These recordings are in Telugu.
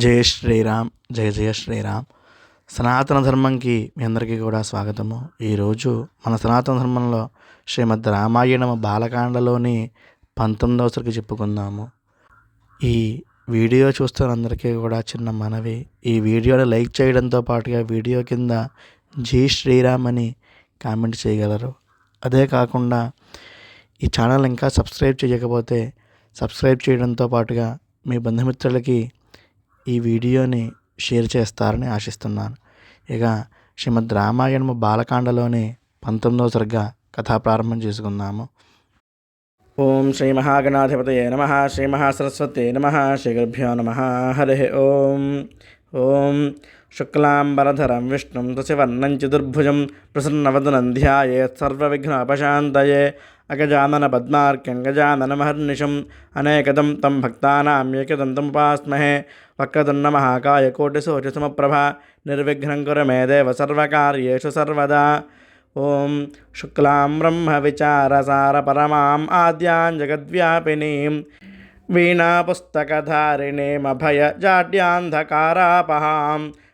జయ శ్రీరామ్ జయ జయ శ్రీరామ్. సనాతన ధర్మంకి మీ అందరికీ కూడా స్వాగతము. ఈరోజు మన సనాతన ధర్మంలో శ్రీమద్ రామాయణం బాలకాండలోని పంతొమ్మిదవ సరికి చెప్పుకుందాము. ఈ వీడియో చూస్తున్న అందరికీ కూడా చిన్న మనవి. ఈ వీడియోని లైక్ చేయడంతో పాటుగా వీడియో కింద జై శ్రీరామ్ అని కామెంట్ చేయగలరు. అదే కాకుండా ఈ ఛానల్ ఇంకా సబ్స్క్రైబ్ చేయకపోతే సబ్స్క్రైబ్ చేయడంతో పాటుగా మీ బంధుమిత్రులకి ఈ వీడియోని షేర్ చేస్తారని ఆశిస్తున్నాను. ఇక శ్రీమద్ రామాయణము బాలకాండలోని పంతొమ్మిదవ సరిగ్గా కథా ప్రారంభం చేసుకుందాము. ఓం శ్రీ మహాగణాధిపతయే నమ శ్రీ మహాసరస్వతే నమ శ్రీగురుభ్యో నమ హరి ఓం. ఓం శుక్లాంబరధరం విష్ణుం తుసివర్ణం చతుర్భుజం ప్రసన్నవదనం ధ్యాయేత్ సర్వవిఘ్నోపశాంతయే అగజానన పద్మార్క్యం గజాననమహర్నిశం అనేకదం తం భక్తానాం ఏకదంతముపాస్మహే వక్రదున్న మహాకాయ కోటిశోచసమప్రభ నిర్విఘ్నం కురు మే దేవ సర్వకార్యేషు సర్వదా ఓం శుక్లాం బ్రహ్మ విచారసార పరమాం ఆద్యాం జగద్వ్యాపినీం వీణాపుస్తకధారిణీమభయ జాడ్యాంధకారాపహాం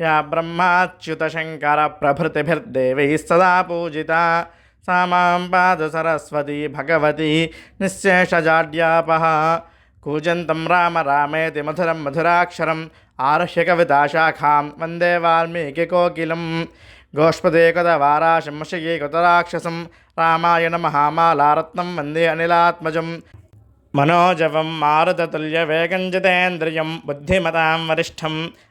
యా బ్రహ్మాచ్యుత శంకర పూజితా. सा మాం పాదు సరస్వతీ భగవతి నిశ్శేషజాడ్యాపహ. కూజంతం రామ రామేతి మధురం మధురాక్షరం ఆరుష్య కవితాశాఖాం వందే వాల్మీకి కోకిలం. వాల్మీకికోకిలం గోష్పదేకత వారాశంశయీ కృతరాక్షసం రామాయణ మహామాలారత్నం వందే అనిలాత్మజం. మనోజవం మారుతతుల్యవేగం జితేంద్రియం బుద్ధిమతాం వరిష్టం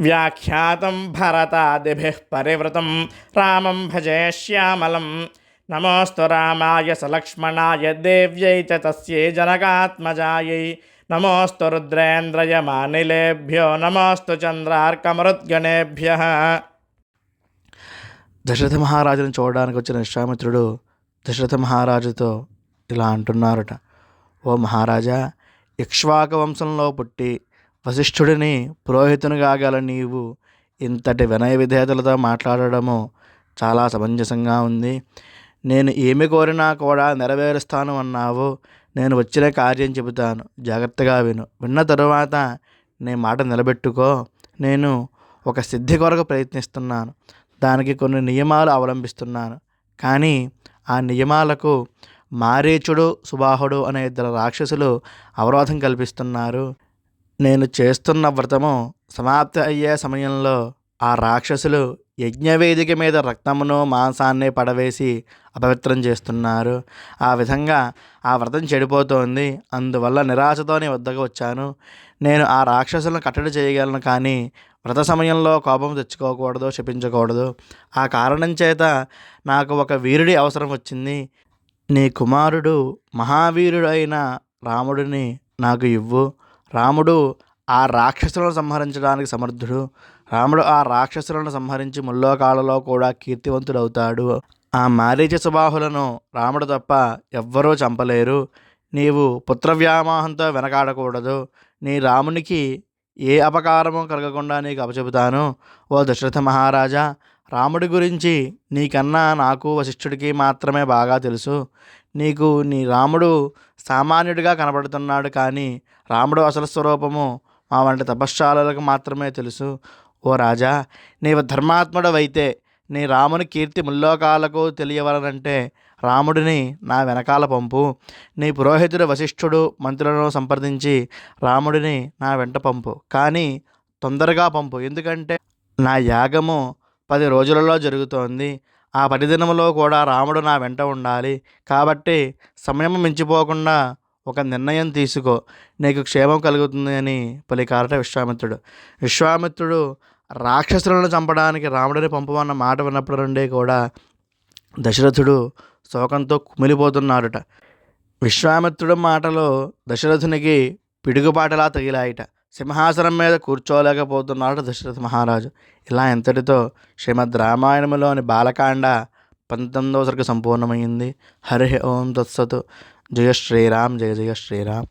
వ్యాఖ్యాతం భరతాదిభి పరివృతం। రామం భజే శ్యామలం। నమోస్తు రామాయ సలక్ష్మణాయ దేవ్యై చ తస్యై జనకాత్మజాయై। నమోస్తు రుద్రేంద్రయ మానిలేభ్యో నమోస్తు చంద్రార్కమరుద్గణేభ్య। దశరథ మహారాజుని చూడడానికి వచ్చిన విశ్వామిత్రుడు దశరథ మహారాజుతో ఇలా అంటున్నారట ఓ మహారాజా ఇక్ష్వాక వంశంలో పుట్టి వశిష్ఠుడిని పురోహితునిగా గల నీవు. ఇంతటి వినయ విధేయతలతో మాట్లాడడము చాలా సమంజసంగా ఉంది. నేను ఏమి కోరినా కూడా నెరవేరుస్తాను అన్నావు. నేను వచ్చిన కార్యం చెబుతాను. జాగ్రత్తగా విను. విన్న తరువాత నీ మాట నిలబెట్టుకో. నేను ఒక సిద్ధి కొరకు ప్రయత్నిస్తున్నాను. దానికి కొన్ని నియమాలు అవలంబిస్తున్నాను. కానీ ఆ నియమాలకు మారీచుడు సుబాహుడు అనే ఇద్దరు రాక్షసులు అవరోధం కల్పిస్తున్నారు. నేను చేస్తున్న వ్రతము సమాప్తి అయ్యే సమయంలో ఆ రాక్షసులు యజ్ఞవేదిక మీద రక్తమును మాంసాన్ని పడవేసి అపవిత్రం చేస్తున్నారు. ఆ విధంగా ఆ వ్రతం చెడిపోతోంది. అందువల్ల నిరాశతోనే వద్దకు వచ్చాను. నేను ఆ రాక్షసులను కట్టడి చేయగలను కానీ వ్రత సమయంలో కోపం తెచ్చుకోకూడదు శపించకూడదు. ఆ కారణం చేత నాకు ఒక వీరుడి అవసరం వచ్చింది. నీ కుమారుడు మహావీరుడు అయిన రాముడిని నాకు ఇవ్వు. రాముడు ఆ రాక్షసులను సంహరించడానికి సమర్థుడు. రాముడు ఆ రాక్షసులను సంహరించి ముల్లోకాలలో కూడా కీర్తివంతుడవుతాడు. ఆ మారీచ సుబాహులను రాముడు తప్ప ఎవ్వరూ చంపలేరు. నీవు పుత్రవ్యామోహంతో వెనకాడకూడదు. నీ రామునికి ఏ అపకారము కలగకుండా నీకు అపచెబుతాను ఓ దశరథ మహారాజా రాముడి గురించి నీకన్నా నాకు వశిష్ఠుడికి మాత్రమే బాగా తెలుసు. నీకు నీ రాముడు సామాన్యుడిగా కనబడుతున్నాడు కానీ రాముడు అసలు స్వరూపము మా వంటి తపశ్శాలలకు మాత్రమే తెలుసు. ఓ రాజా నీవు ధర్మాత్ముడవైతే నీ రాముని కీర్తి ముల్లోకాలకు తెలియవలనంటే రాముడిని నా వెనకాల పంపు. నీ పురోహితుడు వశిష్ఠుడు మంత్రులను సంప్రదించి రాముడిని నా వెంట పంపు. కానీ తొందరగా పంపు. ఎందుకంటే నా యాగము పది రోజులలో జరుగుతోంది. ఆ పనిదినములో కూడా రాముడు నా వెంట ఉండాలి. కాబట్టి సమయం మించిపోకుండా ఒక నిర్ణయం తీసుకో. నీకు క్షేమం కలుగుతుంది అని పలికారట విశ్వామిత్రుడు. విశ్వామిత్రుడు రాక్షసులను చంపడానికి రాముడిని పంపమన్న మాట విన్నప్పటి నుండి కూడా దశరథుడు శోకంతో కుమిలిపోతున్నాడుట. విశ్వామిత్రుడు మాటలో దశరథునికి పిడుగుపాటలా తగిలాయిట. సింహాసనం మీద కూర్చోలేకపోతున్నాడు దశరథ మహారాజు. ఇలా ఎంతటితో శ్రీమద్ రామాయణంలోని బాలకాండ పంతొమ్మిదవ సరికి సంపూర్ణమైంది. హరి ఓం తత్సతు. జయ శ్రీరామ్ జయ జయ శ్రీరామ్.